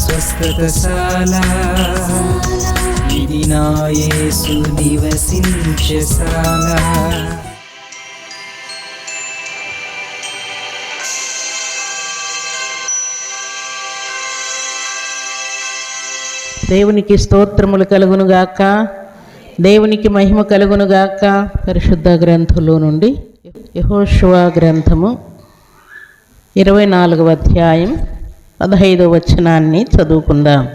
స్వస్థతశాల. ఇది నా యేసు నివసించశాల దేవునికి స్తోత్రములు కలుగునుగాక దేవునికి మహిమ కలుగునుగాక పరిశుద్ధ గ్రంథంలో నుండి యహోశువ గ్రంథము ఇరవై నాలుగవ అధ్యాయం. పదహైదవ వచనాన్ని చదువుకుందాం.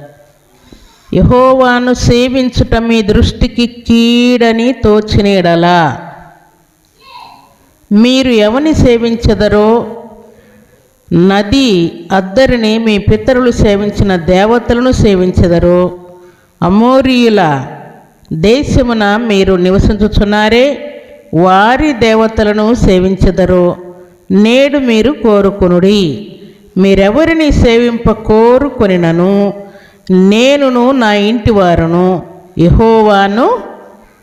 యహోవాను సేవించుట మీ దృష్టికి కీడని తోచినీడలా? మీరు ఎవని సేవించదరో? నది అద్దరిని మీ పితరులు సేవించిన దేవతలను సేవించదరో? అమోరియుల దేశమున మీరు నివసించుచున్నారే? వారి దేవతలను సేవించదరో? నేడు మీరు కోరుకునుడి. మీరెవరిని సేవింప కోరుకొనినను నేనును నా ఇంటి వారును యహోవాను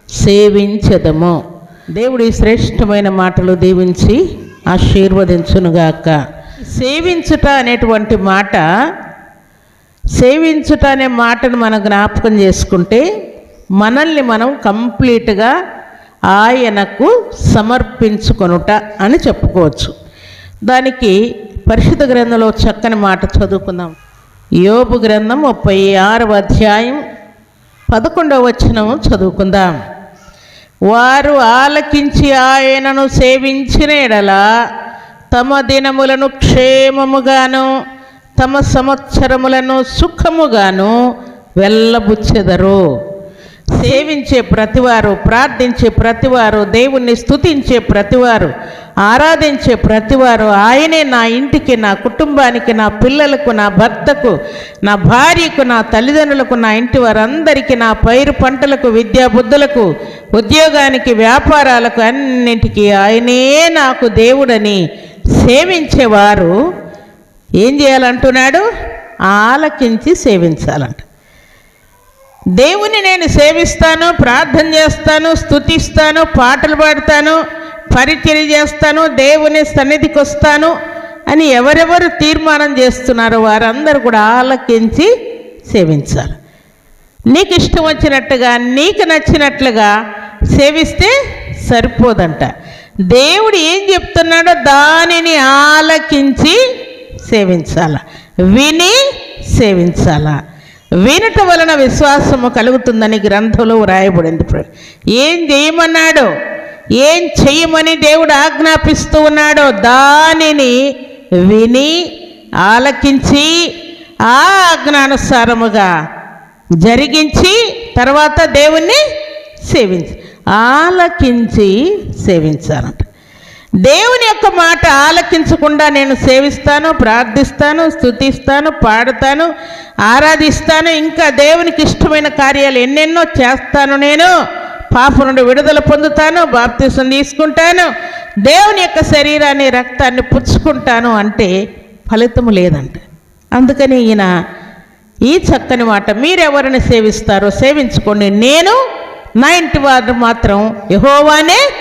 సేవించదము. దేవుడి శ్రేష్టమైన మాటలు దీవించి ఆశీర్వదించునుగాక. సేవించుట అనేటువంటి మాట సేవించుట అనే మాటను మనం జ్ఞాపకం చేసుకుంటే మనల్ని మనం కంప్లీట్గా ఆయనకు సమర్పించుకొనుట అని చెప్పుకోవచ్చు. దానికి పరిశుద్ధ గ్రంథంలో చక్కని మాట చదువుకుందాం. యోబు గ్రంథం ముప్పై ఆరవ అధ్యాయం పదకొండవ వచనం చదువుకుందాం. వారు ఆలకించి ఆయనను సేవించిన ఎడలా తమ దినములను క్షేమముగాను తమ సంవత్సరములను సుఖముగాను వెళ్ళబుచ్చెదరు. సేవించే ప్రతివారు ప్రార్థించే ప్రతివారు దేవుణ్ణి స్థుతించే ప్రతివారు ఆరాధించే ప్రతివారు ఆయనే నా ఇంటికి నా కుటుంబానికి నా పిల్లలకు నా భర్తకు నా భార్యకు నా తల్లిదండ్రులకు నా ఇంటి వారందరికీ నా పైరు పంటలకు విద్యాబుద్ధులకు ఉద్యోగానికి వ్యాపారాలకు అన్నింటికీ ఆయనే నాకు దేవుడని సేవించేవారు. ఏం చేయాలంటున్నాడు? ఆలకించి సేవించాలంట. దేవుని నేను సేవిస్తాను ప్రార్థన చేస్తాను స్తుతిస్తాను పాటలు పాడతాను పరిచర్య చేస్తాను దేవుని సన్నిధికి వస్తాను అని ఎవరెవరు తీర్మానం చేస్తున్నారో వారందరూ కూడా ఆలకించి సేవించాలి నీకు ఇష్టం వచ్చినట్టుగా నీకు నచ్చినట్లుగా సేవిస్తే సరిపోదంట. దేవుడు ఏం చెప్తున్నాడో దానిని ఆలకించి సేవించాల విని సేవించాలా. వినట వలన విశ్వాసము కలుగుతుందని గ్రంథంలో వ్రాయబడింది ఏం చేయమన్నాడో ఏం చేయమని దేవుడు ఆజ్ఞాపిస్తూ ఉన్నాడో దానిని విని ఆలకించి ఆ ఆజ్ఞానుసారముగా జరిగించి తర్వాత దేవుణ్ణి సేవించి. ఆలకించి సేవించాలంట. దేవుని యొక్క మాట ఆలకించకుండా నేను సేవిస్తాను ప్రార్థిస్తాను స్తుతిస్తాను పాడుతాను ఆరాధిస్తాను. ఇంకా దేవునికి ఇష్టమైన కార్యాలు ఎన్నెన్నో చేస్తాను నేను. పాప నుండి విడుదల పొందుతాను బాప్తీసం తీసుకుంటాను. దేవుని యొక్క శరీరాన్ని రక్తాన్ని పుచ్చుకుంటాను అంటే ఫలితము లేదంట. అందుకని ఈయన ఈ చక్కని మాట మీరెవరిని సేవిస్తారో సేవించుకోండి. నేను నా ఇంటి వారు మాత్రం యహోవానే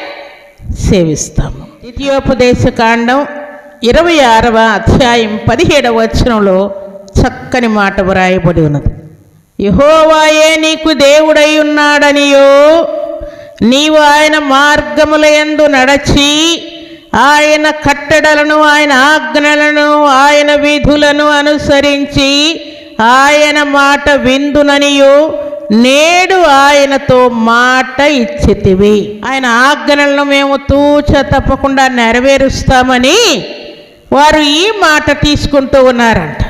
సేవిస్తాము. ద్వితీయోపదేశ కాండం ఇరవై ఆరవ అధ్యాయం పదిహేడవ వచనంలో చక్కని మాట వ్రాయబడి ఉన్నది. యహోవాయే నీకు దేవుడై ఉన్నాడనియో నీవు ఆయన మార్గముల యందు నడచి ఆయన కట్టడలను ఆయన ఆజ్ఞలను ఆయన విధులను అనుసరించి ఆయన మాట విందుననియో నేడు ఆయనతో మాట ఇచ్చితివి. ఆయన ఆజ్ఞలను మేము తూచ తప్పకుండా నెరవేరుస్తామని వారు ఈ మాట తీసుకుంటూ ఉన్నారంట.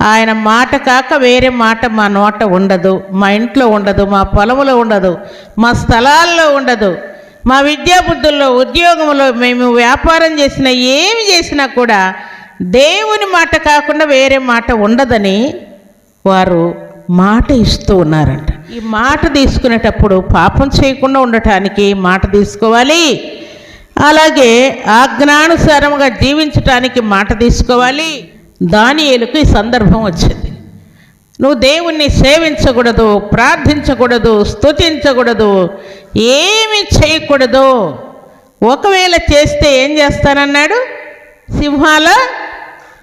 ఆయన మాట కాక వేరే మాట మా నోట ఉండదు మా ఇంట్లో ఉండదు మా పొలంలో ఉండదు మా స్థలాల్లో ఉండదు మా విద్యాబుద్ధుల్లో ఉద్యోగంలో మేము వ్యాపారం చేసిన ఏమి చేసినా కూడా దేవుని మాట కాకుండా వేరే మాట ఉండదని వారు మాట ఇస్తూ ఉన్నారంట. ఈ మాట తీసుకునేటప్పుడు పాపం చేయకుండా ఉండటానికి మాట తీసుకోవాలి. అలాగే ఆజ్ఞానుసారంగా జీవించటానికి మాట తీసుకోవాలి. దానియేలుకు ఈ సందర్భం వచ్చింది. నువ్వు దేవుణ్ణి సేవించకూడదు ప్రార్థించకూడదు స్తుతించకూడదు ఏమి చేయకూడదు. ఒకవేళ చేస్తే ఏం చేస్తానన్నాడు? సింహాల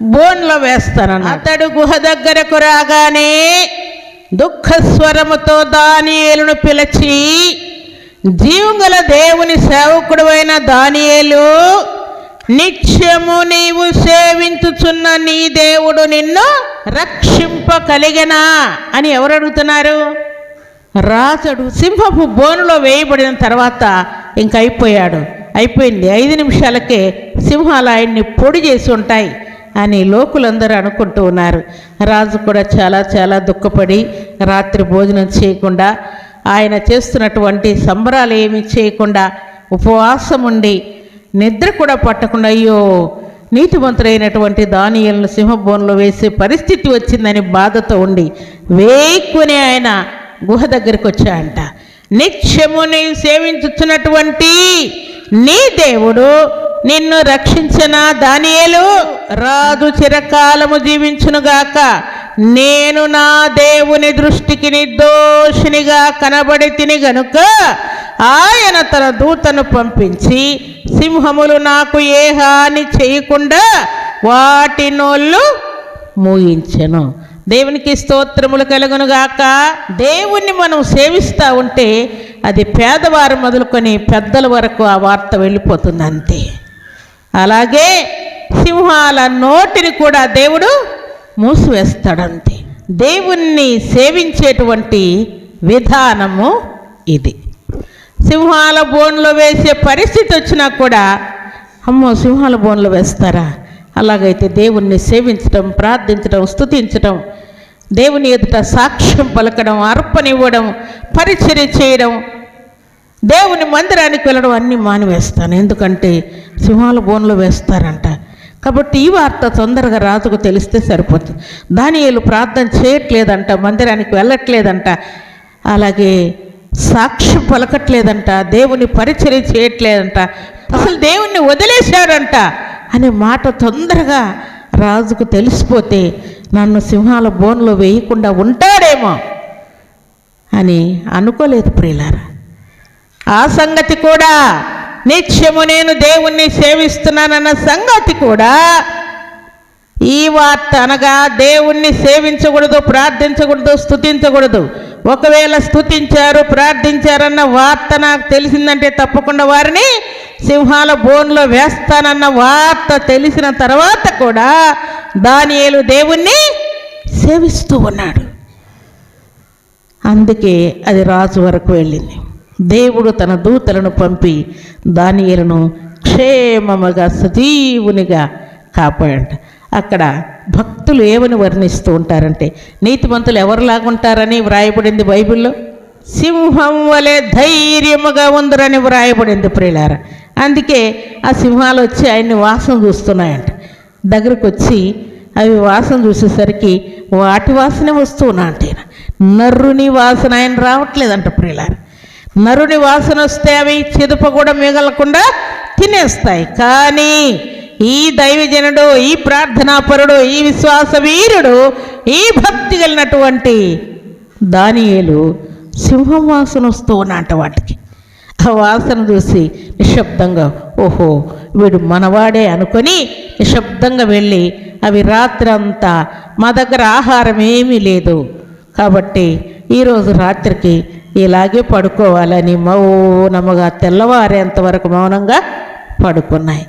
బోన్లో వేస్తానన్న అతడు గుహ దగ్గరకు రాగానే దుఃఖస్వరముతో దానియేలును పిలిచి జీవుగల దేవుని సేవకుడు అయిన దానియేలు నిత్యము నీవు సేవించుచున్న నీ దేవుడు నిన్ను రక్షింపగలిగనా అని ఎవరు అడుగుతున్నారు రాజుడు సింహపు బోనులో వేయబడిన తర్వాత ఇంక అయిపోయాడు. అయిపోయింది. ఐదు నిమిషాలకే సింహాలు ఆయన్ని పొడి చేసి ఉంటాయి. అని లోకులందరూ అనుకుంటూ ఉన్నారు. రాజు కూడా చాలా చాలా దుఃఖపడి రాత్రి భోజనం చేయకుండా ఆయన చేస్తున్నటువంటి సంబరాలు ఏమి చేయకుండా ఉపవాసం ఉండి నిద్ర కూడా పట్టకుండా అయ్యో నీతిమంతుడైనటువంటి దానియలను సింహబోన్లో వేసే పరిస్థితి వచ్చిందని బాధతో ఉండి వేక్కుని ఆయన గుహ దగ్గరికి వచ్చాయంట నిత్యము నీవు సేవించుతున్నటువంటి నీ దేవుడు నిన్ను రక్షించిన దానియేలు రాజు చిరకాలము జీవించునుగాక. నేను నా దేవుని దృష్టికి నిర్దోషినిగా కనబడి తిని గనుక ఆయన తన దూతను పంపించి సింహములు నాకు ఏ హాని చేయకుండా వాటి నోళ్ళు మూయించెను. దేవునికి స్తోత్రములు కలుగునుగాక. దేవుణ్ణి మనం సేవిస్తూ ఉంటే అది పేదవారు మొదలుకొని పెద్దల వరకు ఆ వార్త వెళ్ళిపోతుంది అంతే అలాగే సింహాల నోటిని కూడా దేవుడు మూసివేస్తాడంతే. దేవుణ్ణి సేవించేటువంటి విధానము ఇది. సింహాల బోన్లో వేసే పరిస్థితి వచ్చినా కూడా అమ్మో సింహాల బోన్లో వేస్తారా? అలాగైతే దేవుణ్ణి సేవించడం ప్రార్థించడం స్థుతించడం దేవుని ఎదుట సాక్ష్యం పలకడం అర్పణివ్వడం పరిచర్య చేయడం దేవుని మందిరానికి వెళ్ళడం అన్నీ మానివేస్తాను. ఎందుకంటే సింహాల బోన్లో వేస్తారంట. కాబట్టి ఈ వార్త తొందరగా రాజుకు తెలిస్తే సరిపోతుంది. దానియేలు ప్రార్థన చేయట్లేదంట మందిరానికి వెళ్ళట్లేదంట. అలాగే సాక్ష్యం పలకట్లేదంట దేవుని పరిచయం చేయట్లేదంట. అసలు దేవుణ్ణి వదిలేశారంట అనే మాట తొందరగా రాజుకు తెలిసిపోతే నన్ను సింహాల బోన్లో వేయకుండా ఉంటాడేమో అని అనుకోలేదు ప్రియులారా. ఆ సంగతి కూడా నిత్యము నేను దేవుణ్ణి సేవిస్తున్నానన్న సంగతి కూడా ఈ వార్త అనగా దేవుణ్ణి సేవించకూడదు ప్రార్థించకూడదు స్తుతించకూడదు. ఒకవేళ స్థుతించారు ప్రార్థించారన్న వార్త నాకు తెలిసిందంటే తప్పకుండా వారిని సింహాల బోన్లో వేస్తానన్న వార్త తెలిసిన తర్వాత కూడా దానియేలు దేవుణ్ణి సేవిస్తూ ఉన్నాడు. అందుకే అది రాజు వరకు వెళ్ళింది. దేవుడు తన దూతలను పంపి దానియలను క్షేమముగా సజీవునిగా కాపాడంట. అక్కడ భక్తులు ఏమని వర్ణిస్తూ ఉంటారంటే నీతిమంతులు ఎవరిలాగుంటారని వ్రాయబడింది బైబిల్లో? సింహం వలె ధైర్యముగా ఉందరని వ్రాయబడింది ప్రియులార. అందుకే ఆ సింహాలు వచ్చి ఆయన్ని వాసన చూస్తున్నాయంట. దగ్గరకు వచ్చి అవి వాసన చూసేసరికి వాటి వాసనే వస్తూ ఉన్నా అంటే నర్రుని వాసన ఆయన రావట్లేదంట ప్రియులారా. నరుని వాసన వస్తే అవి చిదుప కూడా మిగలకుండా తినేస్తాయి. కానీ ఈ దైవజనుడు ఈ ప్రార్థనాపరుడు ఈ విశ్వాస వీరుడు ఈ భక్తి కలిగినటువంటి దానియేలు సింహం వాసన వస్తూ ఉన్నట వాటికి. ఆ వాసన చూసి నిశ్శబ్దంగా ఓహో వీడు మనవాడే అనుకొని నిశ్శబ్దంగా వెళ్ళి అవి రాత్రి అంతా మా దగ్గర ఆహారం ఏమీ లేదు. కాబట్టి ఈరోజు రాత్రికి ఇలాగే పడుకోవాలని మౌనముగా తెల్లవారేంత వరకు మౌనంగా పడుకున్నాయి.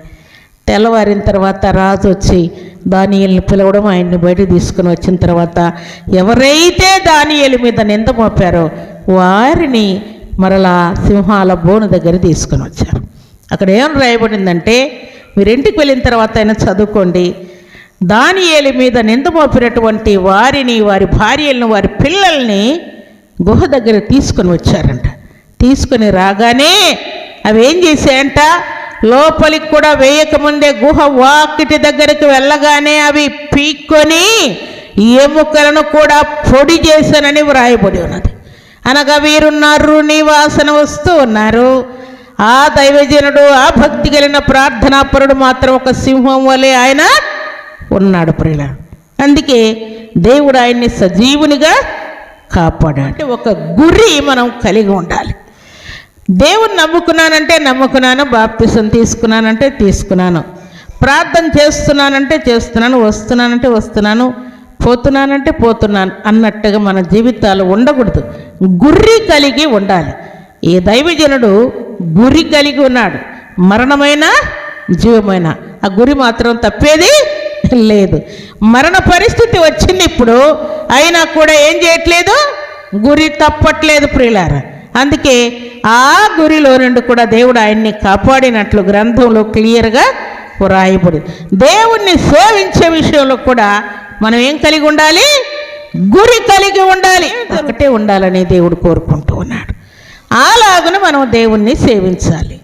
తెల్లవారిన తర్వాత రాజు వచ్చి దానియల్ని పిలవడం ఆయన్ని బయట తీసుకుని వచ్చిన తర్వాత ఎవరైతే దానియలు మీద నింద మోపారో వారిని మరలా సింహాల బోను దగ్గర తీసుకుని వచ్చారు. అక్కడ ఏం రాయబడిందంటే మీరు ఇంటికి వెళ్ళిన తర్వాత అయినా చదువుకోండి. దానియేలు మీద నింద మోపినటువంటి వారిని వారి భార్యలను వారి పిల్లల్ని గుహ దగ్గర తీసుకొని వచ్చారంట. తీసుకొని రాగానే అవి ఏం చేశాయంట? లోపలికి కూడా వేయకముందే గుహ వాకిటి దగ్గరికి వెళ్ళగానే అవి పీక్కొని ఎముకలను కూడా పొడి చేశానని వ్రాయబడి ఉన్నది. అనగా వీరున్నారు నివాసన వస్తూ ఉన్నారు. ఆ దైవజనుడు ఆ భక్తి కలిగిన ప్రార్థనాపరుడు మాత్రం ఒక సింహం వలె ఆయన ఉన్నాడు ప్రియుల అందుకే దేవుడు ఆయన్ని సజీవునిగా కాపాడాడు అంటే ఒక గురి మనం కలిగి ఉండాలి. దేవుని నమ్ముకున్నానంటే నమ్ముకున్నాను బాప్తిసం తీసుకున్నానంటే తీసుకున్నాను ప్రార్థన చేస్తున్నానంటే చేస్తున్నాను వస్తున్నానంటే వస్తున్నాను పోతున్నానంటే పోతున్నాను అన్నట్టుగా మన జీవితాలు ఉండకూడదు. గుర్రి కలిగి ఉండాలి. ఈ దైవజనుడు గురి కలిగి ఉన్నాడు? మరణమైన జీవమైన? ఆ గురి మాత్రం తప్పేది లేదు. మరణ పరిస్థితి వచ్చింది ఇప్పుడు అయినా కూడా ఏం చేయట్లేదు? గురి తప్పట్లేదు ప్రియులార. అందుకే ఆ గురిలో నుండి కూడా దేవుడు ఆయన్ని కాపాడినట్లు గ్రంథంలో క్లియర్గా వ్రాయబడి దేవుణ్ణి సేవించే విషయంలో కూడా మనం ఏం కలిగి ఉండాలి? గురి కలిగి ఉండాలి. ఒకటే ఉండాలని దేవుడు కోరుకుంటూ ఉన్నాడు. అలాగున మనం దేవుణ్ణి సేవించాలి.